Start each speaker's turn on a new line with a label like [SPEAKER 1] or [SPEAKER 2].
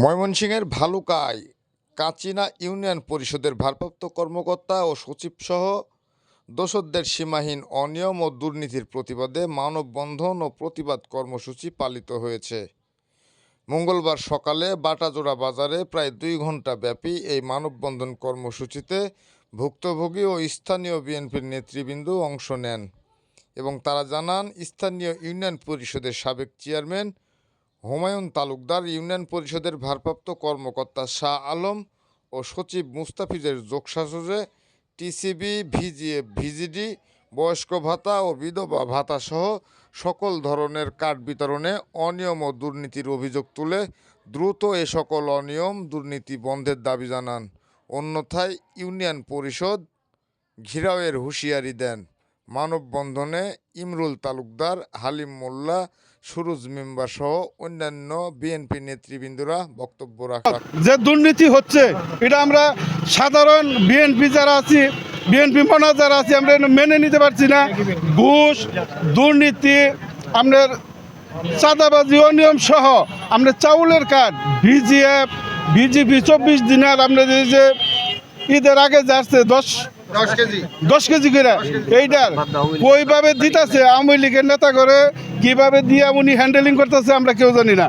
[SPEAKER 1] ময়মনসিংহের ভালুকায় কাচিনা ইউনিয়ন পরিষদের ভারপ্রাপ্ত কর্মকর্তা ও সচিবসহ দোসরদের সীমাহীন অনিয়ম ও দুর্নীতির প্রতিবাদে মানববন্ধন ও প্রতিবাদ কর্মসূচি পালিত হয়েছে। মঙ্গলবার সকালে বাটাজোড়া বাজারে প্রায় দুই ঘণ্টা ব্যাপী এই মানববন্ধন কর্মসূচিতে ভুক্তভোগী ও স্থানীয় বিএনপির নেতৃবৃন্দ অংশ নেন এবং তারা জানান, স্থানীয় ইউনিয়ন পরিষদের সাবেক চেয়ারম্যান হুমায়ুন তালুকদার ইউনিয়ন পরিষদের ভারপ্রাপ্ত কর্মকর্তা শাহ আলম ও সচিব মুস্তাফিজের যোগসাজরে টিসিবি ভিজিএফ ভিজিডি, বয়স্ক ভাতা ও বিধবা ভাতা সহ সকল ধরনের কার্ড বিতরণে অনিয়ম ও দুর্নীতির অভিযোগ তুলে দ্রুত এ সকল অনিয়ম দুর্নীতি বন্ধের দাবি জানান। অন্যথায় ইউনিয়ন পরিষদ ঘিরাওয়ের হুঁশিয়ারি দেন। মানববন্ধনে ইমরুল তালুকদার, হালিম মোল্লা, সুরুজ মেম্বার সহ অন্যান্য বিএনপি নেতৃবৃন্দরা বক্তব্য রাখা
[SPEAKER 2] যে দুর্নীতি হচ্ছে, এটা আমরা সাধারণ বিএনপি যারা আছি, বিএনপি মনা যারা আছি, আমরা মেনে নিতে পারছি না। ঘুষ, দুর্নীতি, আমরা চাঁদাবাজি, অনিয়ম সহ আমরা চাউলের কার্ড, ভিজিএফ ভিজিপি চব্বিশ দিনের আমরা যে ঈদের আগে যাচ্ছে দশ দশ কেজি। করে? এইটার? ওইভাবে দিতেছে? আওয়ামী লীগের নেতা করে কীভাবে দিয়ে উনি হ্যান্ডেলিং করতেছে আমরা কেউ জানি না।